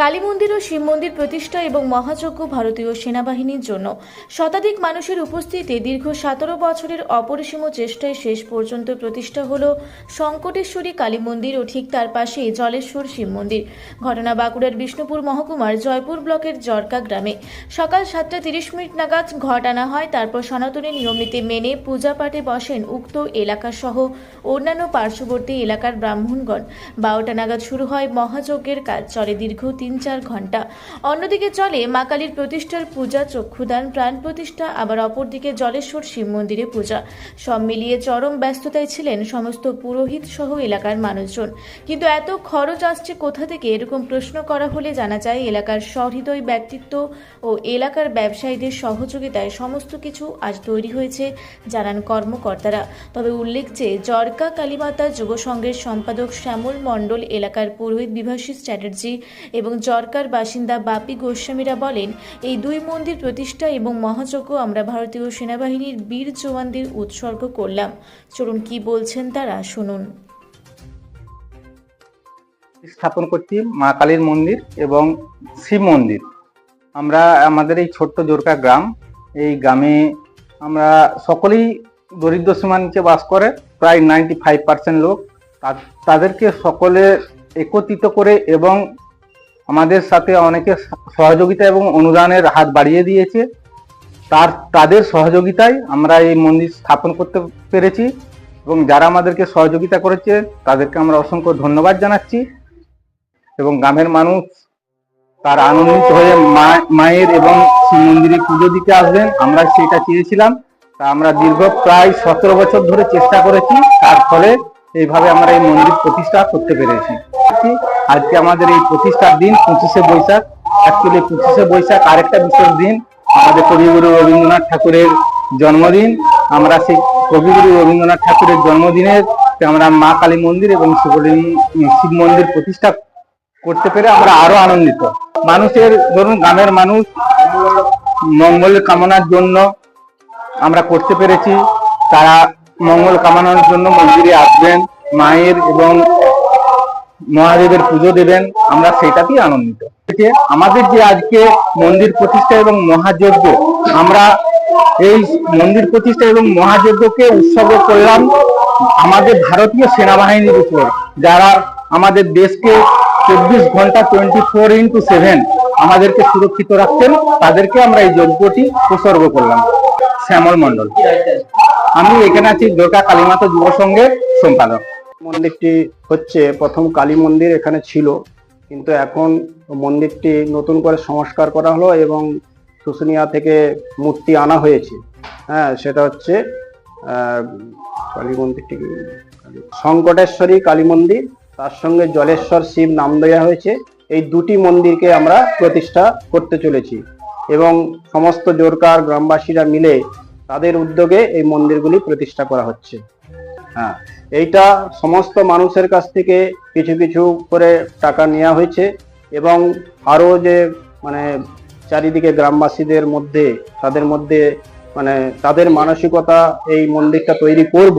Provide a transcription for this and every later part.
কালী মন্দির ও শিব মন্দির প্রতিষ্ঠা এবং মহাযজ্ঞ ভারতীয় সেনাবাহিনীর জন্য। শতাধিক মানুষের উপস্থিতিতে দীর্ঘ সতেরো বছরের অপরিসীম চেষ্টায় শেষ পর্যন্ত প্রতিষ্ঠা হল সংকটেশ্বরী কালী মন্দির ও ঠিক তার পাশে জলেশ্বর শিব মন্দির। ঘটনা বাঁকুড়ার বিষ্ণুপুর মহকুমার জয়পুর ব্লকের জরকা গ্রামে। সকাল সাতটা তিরিশ মিনিট নাগাদ ঘট আনা হয়, তারপর সনাতনী নিয়মনীতি মেনে পূজা পাঠে বসেন উক্ত এলাকাসহ অন্যান্য পার্শ্ববর্তী এলাকার ব্রাহ্মণগণ। বারোটা নাগাদ শুরু হয় মহাযজ্ঞের কাজ, চলে দীর্ঘ তিন চার ঘণ্টা। অন্যদিকে চলে মা কালীর প্রতিষ্ঠার পূজা, চক্ষুদান, প্রাণ প্রতিষ্ঠা, আবার অপরদিকে জলেশ্বর শিব মন্দিরে পূজা। সব মিলিয়ে চরম ব্যস্ততায় ছিলেন সমস্ত পুরোহিত সহ এলাকার মানুষজন। কিন্তু এত খরচ আসছে কোথা থেকে? এরকম প্রশ্ন করা হলে জানা যায় এলাকার সহৃদয় ব্যক্তিত্ব ও এলাকার ব্যবসায়ীদের সহযোগিতায় সমস্ত কিছু আজ তৈরি হয়েছে, জানান কর্মকর্তারা। তবে উল্লেখ যে জরকা কালীমাতা যুব সংঘের সম্পাদক শ্যামল মণ্ডল এলাকার পুরোহিত বিভাসী চ্যাটার্জি এবং জরকার বাসিন্দা বাপি গোস্বামীরা বলেন, এই দুই মন্দির প্রতিষ্ঠা এবং মহাযজ্ঞ আমরা ভারতীয় সেনাবাহিনীর বীর জওয়ানদের উৎসর্গ করলাম। চলুন কি বলছেন তারা, শুনুন। স্থাপন করছি মা কালীর মন্দির এবং শিব মন্দির। আমরা, আমাদের এই ছোট্ট জোরকা গ্রাম, এই গ্রামে আমরা সকলেই দরিদ্র সীমার নিচে বাস করে, প্রায় নাইনটি ফাইভ পার্সেন্ট লোক তাদেরকে সকলে একত্রিত করে এবং আমাদের সাথে অনেকে সহযোগিতা এবং অনুদানের হাত বাড়িয়ে দিয়েছে। তার, তাদের সহযোগিতায় আমরা এই মন্দির স্থাপন করতে পেরেছি এবং যারা আমাদেরকে সহযোগিতা করেছে, তাদেরকে আমরা অসংখ্য ধন্যবাদ জানাচ্ছি এবং গ্রামের মানুষ তার আনন্দিত হয়ে মায়ের এবং শিব মন্দিরে পুজো দিতে আসবেন। আমরা সেটা চেয়েছিলাম, তা আমরা দীর্ঘ প্রায় সতেরো বছর ধরে চেষ্টা করেছি, তার ফলে এইভাবে আমরা এই মন্দির প্রতিষ্ঠা করতে পেরেছি। আজকে আমাদের এই প্রতিষ্ঠার দিন, পঁচিশে বৈশাখ। অ্যাকচুয়ালি পঁচিশে বৈশাখ আরেকটা বিশেষ দিন, আমাদের কবিগুরু রবীন্দ্রনাথ ঠাকুরের জন্মদিন। আমরা সেই কবিগুরু রবীন্দ্রনাথ ঠাকুরের জন্মদিনের আমরা মা কালী মন্দির এবং শিবলিঙ্গ শিব মন্দির প্রতিষ্ঠা করতে পেরে আমরা আরও আনন্দিত। মানুষের, ধরুন গ্রামের মানুষ, মঙ্গল কামনার জন্য আমরা করতে পেরেছি। তারা মঙ্গল কামনার জন্য মন্দিরে আসবেন। মায়ের এবং মহাদেবের পুজো দেবেন, আমরা সেটাতেই আনন্দিত। আমাদের যে আজকে মন্দির প্রতিষ্ঠা এবং মহাযজ্ঞ, আমরা এই মন্দির প্রতিষ্ঠা এবং মহাযজ্ঞকে উৎসর্গ করলাম আমাদের ভারতীয় সেনাবাহিনীর উপর, যারা আমাদের দেশকে চব্বিশ ঘণ্টা টোয়েন্টি ফোর ইন্টু সেভেন আমাদেরকে সুরক্ষিত রাখতেন তাদেরকে আমরা এই যজ্ঞটি উৎসর্গ করলাম। শ্যামল মন্ডল আমি এখানে আছি দুর্গা কালীমাতা যুব সম্পাদক। মন্দিরটি হচ্ছে প্রথম কালী মন্দির এখানে ছিল। কিন্তু এখন মন্দিরটি নতুন করে সংস্কার করা হলো এবং শুশুনিয়া থেকে মূর্তি আনা হয়েছে। হ্যাঁ সেটা হচ্ছে কালী মন্দিরটি? সংকটেশ্বরী কালী মন্দির, তার সঙ্গে জলেশ্বর শিব নাম দেওয়া হয়েছে। এই দুটি মন্দিরকে আমরা প্রতিষ্ঠা করতে চলেছি এবং সমস্ত জোরকার গ্রামবাসীরা মিলে তাদের উদ্যোগে এই মন্দিরগুলি প্রতিষ্ঠা করা হচ্ছে। হ্যাঁ এইটা সমস্ত মানুষের কাছ থেকে কিছু কিছু করে টাকা নেওয়া হয়েছে এবং আরও যে মানে চারিদিকে গ্রামবাসীদের মধ্যে, তাদের মধ্যে মানে তাদের মানসিকতা এই মন্দিরটা তৈরি করব,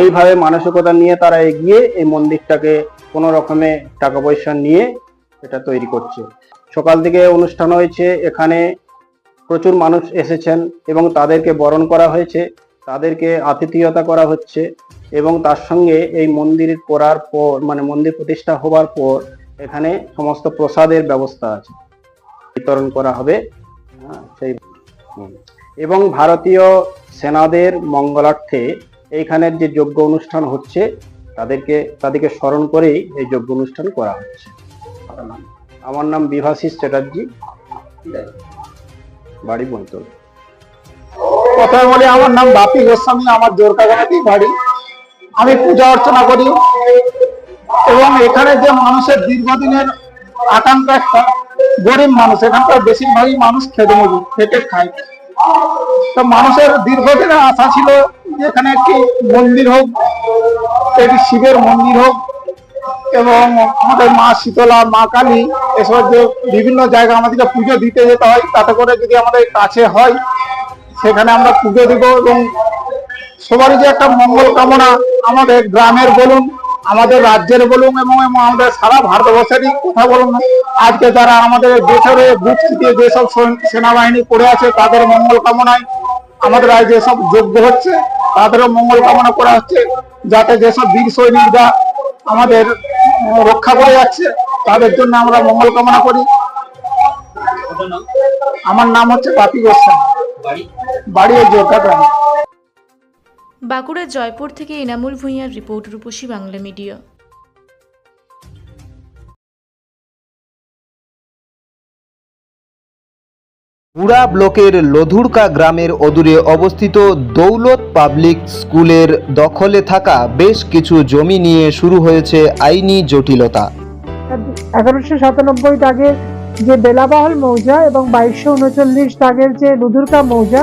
এইভাবে মানসিকতা নিয়ে তারা এগিয়ে এই মন্দিরটাকে কোনো রকমে টাকা পয়সা নিয়ে এটা তৈরি করছে। সকাল থেকে অনুষ্ঠান হয়েছে, এখানে প্রচুর মানুষ এসেছেন এবং তাদেরকে বরণ করা হয়েছে, তাদেরকে আতিথিয়তা করা হচ্ছে। এবং তার সঙ্গে এই মন্দির করার পর মানে মন্দির প্রতিষ্ঠা হবার পর এখানে সমস্ত প্রসাদের ব্যবস্থা আছে। বিতরণ করা হবে। হ্যাঁ, সেই এবং ভারতীয় সেনাদের মঙ্গলার্থে এইখানের যে যজ্ঞ অনুষ্ঠান হচ্ছে তাদেরকে তাদেরকে স্মরণ করেই এই যজ্ঞ অনুষ্ঠান করা হচ্ছে। আমার নাম বিভাশিস চ্যাটার্জি। বাড়ি বন্তল প্রথমে বলি আমার নাম বাপি গোস্বামী আমার জোরকাগানাতেই বাড়ি। আমি পূজা অর্চনা করি। এবং এখানে যে মানুষের দীর্ঘদিনের আকাঙ্ক্ষা একটা, গরিব মানুষ, এখানকার বেশিরভাগই মানুষ খেতে মজুর খেটে খায়। তো মানুষের দীর্ঘদিনের আশা ছিল যে এখানে একটি মন্দির হোক, একটি শিবের মন্দির হোক, এবং আমাদের মা শীতলা, মা কালী, এসব যে বিভিন্ন জায়গা আমাদেরকে পুজো দিতে যেতে হয়, তাতে করে যদি আমাদের কাছে হয়, সেখানে আমরা পুজো দিব এবং সবারই যে একটা মঙ্গল কামনা আমাদের গ্রামের বলুন আমাদের রাজ্যের বলুন এবং আমাদের সারা ভারতবর্ষেরই কথা বলুন। আজকে যারা আমাদের দেশের বুক চিতিয়ে যেসব সেনাবাহিনী পড়ে আছে তাদের মঙ্গল কামনায় আমাদের আজ যেসব যোগ্য হচ্ছে তাদেরও মঙ্গল কামনা করা হচ্ছে যাতে যেসব বীর সৈনিকরা আমাদের রক্ষা করে যাচ্ছে তাদের জন্য আমরা মঙ্গল কামনা করি। আমার নাম হচ্ছে বাপি গোস্বামী। বাড়ি? গ্রামে। বাঁকুড়ার জয়পুর থেকে এনামুল ভূঁইয়ার রিপোর্ট রূপসী বাংলা মিডিয়া। পুরা ব্লকের লধুরকা গ্রামের অদূরে অবস্থিত দৌলত পাবলিক স্কুলের দখলে থাকা বেশ কিছু জমি নিয়ে শুরু হয়েছে আইনি জটিলতা। এগারোশো সাতানব্বই দাগের যে বেলাবহল মৌজা এবং বাইশশো উনচল্লিশ দাগের যে লুধুরকা মৌজা